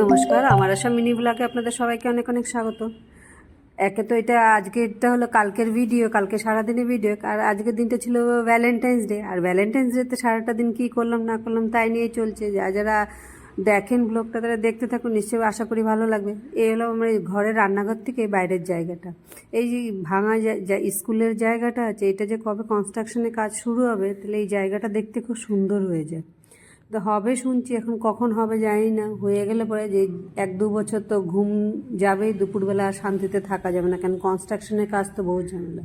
নমস্কার, আমার আশা মিনি ব্লগে আপনাদের সবাইকে অনেক অনেক স্বাগত। একে তো এটা আজকেরটা হলো কালকের ভিডিও, কালকে সারাদিনের ভিডিও, আর আজকের দিনটা ছিল ভ্যালেন্টাইন্স ডে আর ভ্যালেন্টাইন্স ডেতে সারাটা দিন কী করলাম, না করলাম, তাই নিয়েই চলছে। যা যারা দেখেন ব্লগটা, তারা দেখতে থাকুন, নিশ্চয়ই আশা করি ভালো লাগবে। এই হলো আমার ঘরের রান্নাঘর থেকে বাইরের জায়গাটা। এই যে ভাঙা যা- স্কুলের জায়গাটা আছে, এটা যে কবে কনস্ট্রাকশনের কাজ শুরু হবে, তাহলে এই জায়গাটা দেখতে খুব সুন্দর হয়ে যায়। তো হবে শুনছি, এখন কখন হবে জানি না। হয়ে গেলে পরে যে এক দু বছর তো ঘুম যাবেই, দুপুরবেলা আর শান্তিতে থাকা যাবে না, কেন কনস্ট্রাকশনের কাজ তো বহু ঝামেলা।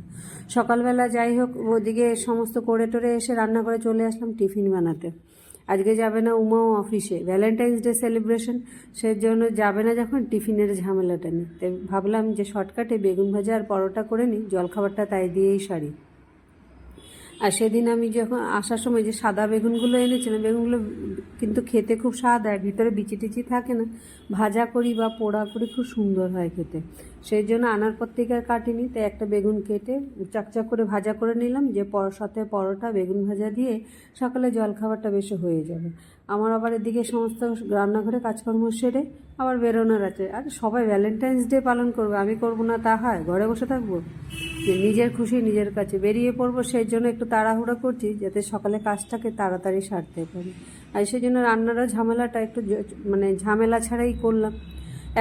সকালবেলা যাই হোক, ওদিকে সমস্ত করে টোরে এসে রান্না করে চলে আসলাম টিফিন বানাতে। আজকে যাবে না উমাও অফিসে ভ্যালেন্টাইন্স ডে সেলিব্রেশন সেজন্য যাবে না যখন টিফিনের ঝামেলাটা নেই তাই ভাবলাম যে শর্টকাটে বেগুন ভাজা আর পরোটা করে নিই, জলখাবারটা তাই দিয়েই সারি। আর সেদিন আমি যখন আসার সময় যে সাদা বেগুনগুলো এনেছিলাম, বেগুনগুলো কিন্তু খেতে খুব স্বাদ হয় ভিতরে বিচি টিচি থাকে না, ভাজা করি বা পোড়া করি খুব সুন্দর হয় খেতে। সেই জন্য আনার পর থেকে আর কাটিনি, তাই একটা বেগুন কেটে চকচক করে ভাজা করে নিলাম, যে পর সাথে পরোটা, বেগুন ভাজা দিয়ে সকালে জলখাবারটা বেশি হয়ে যাবে। আমার আবার এদিকে সমস্ত রান্নাঘরে কাজকর্ম সেরে আবার বেরোনোর আছে। আর সবাই ভ্যালেন্টাইন্স ডে পালন করবে, আমি করব না তা হয়, ঘরে বসে থাকব? নিজের খুশি নিজের কাছে, বেরিয়ে পড়ব সেই জন্য একটু তাড়াহুড়ো করছি যাতে সকালে কাজটাকে তাড়াতাড়ি সারতে পারি। আর সেই জন্য রান্নারও ঝামেলাটা একটু মানে ঝামেলা ছাড়াই করলাম।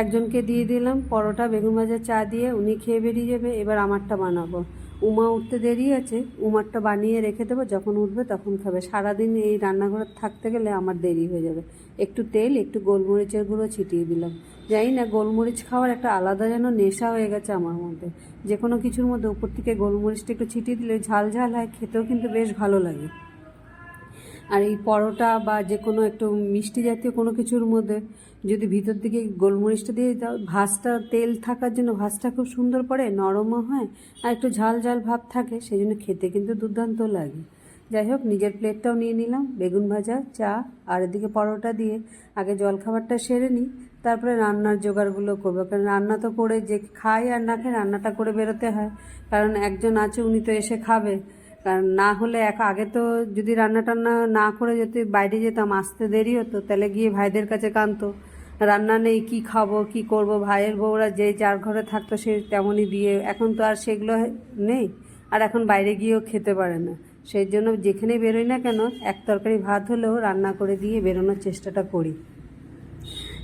একজনকে দিয়ে দিলাম, পরোটা, বেগুন ভাজা চা দিয়ে, উনি খেয়ে বেরিয়ে যাবে, এবার আমারটা বানাবো। উমা উঠতে দেরি আছে, উমারটা বানিয়ে রেখে দেবো, যখন উঠবে তখন খাবে। সারাদিন এই রান্নাঘরে থাকতে গেলে আমার দেরি হয়ে যাবে। একটু তেল, একটু গোলমরিচের গুঁড়ো ছিটিয়ে দিলাম। জানি না, গোলমরিচ খাওয়ার একটা আলাদা যেন নেশা হয়ে গেছে আমার মধ্যে। যে কোনো কিছুর মধ্যে উপর থেকে গোলমরিচটা একটু ছিটিয়ে দিলে ঝাল ঝাল হয়, খেতেও কিন্তু বেশ ভালো লাগে। আর এই পরোটা বা যে কোনো একটু মিষ্টি জাতীয় কোনো কিছুর মধ্যে যদি ভিতর দিকে গোলমরিচটা দিয়ে দাও ভাজটা, তেল থাকার জন্য ভাজটা খুব সুন্দর পড়ে, নরমও হয় আর একটু ঝাল ঝাল ভাব থাকে সেই জন্য খেতে কিন্তু দুর্দান্ত লাগে। যাই হোক, নিজের প্লেটটাও নিয়ে নিলাম, বেগুন ভাজা, চা আর এদিকে পরোটা দিয়ে আগে জলখাবারটা সেরে নিই, তারপরে রান্নার জোগাড়গুলো করব, কারণ রান্না তো করে যে খায় আর না খায়, রান্নাটা করে বেরোতে হয়, কারণ একজন আছে, উনি তো এসে খাবে। কারণ না হলে এক আগে তো যদি রান্না টান্না না করে যদি বাইরে যেতাম, আসতে দেরি হতো, তাহলে গিয়ে ভাইদের কাছে কানতো রান্না নেই, কি খাব, কি করব? ভাইয়ের বউরা যে যার ঘরে থাকতো সে তেমনই দিয়ে এখন তো আর সেগুলো নেই। আর এখন বাইরে গিয়েও খেতে পারে না। সেই জন্য যেখানেই বেরোই না কেন, এক তরকারি ভাত হলেও রান্না করে দিয়ে বেরোনোর চেষ্টাটা করি।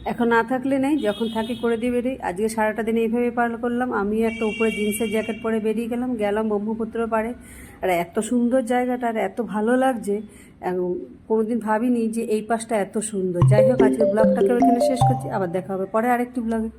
এখন না থাকলে নেই, যখন থাকি করে দিয়ে বেরিয়ে আজকে সারাটা দিন এইভাবে পার করলাম। আমি একটা উপরে জিন্সের জ্যাকেট পরে বেরিয়ে গেলাম গেলাম ব্রহ্মপুত্র পাড়ে। আর এত সুন্দর জায়গাটা আর এত ভালো লাগছে কোনোদিন ভাবিনি যে এই পাশটা এত সুন্দর। যাই হোক আজকে ব্লগটাকে এখানে শেষ করছি। আবার দেখা হবে পরে আরেকটি ব্লগে।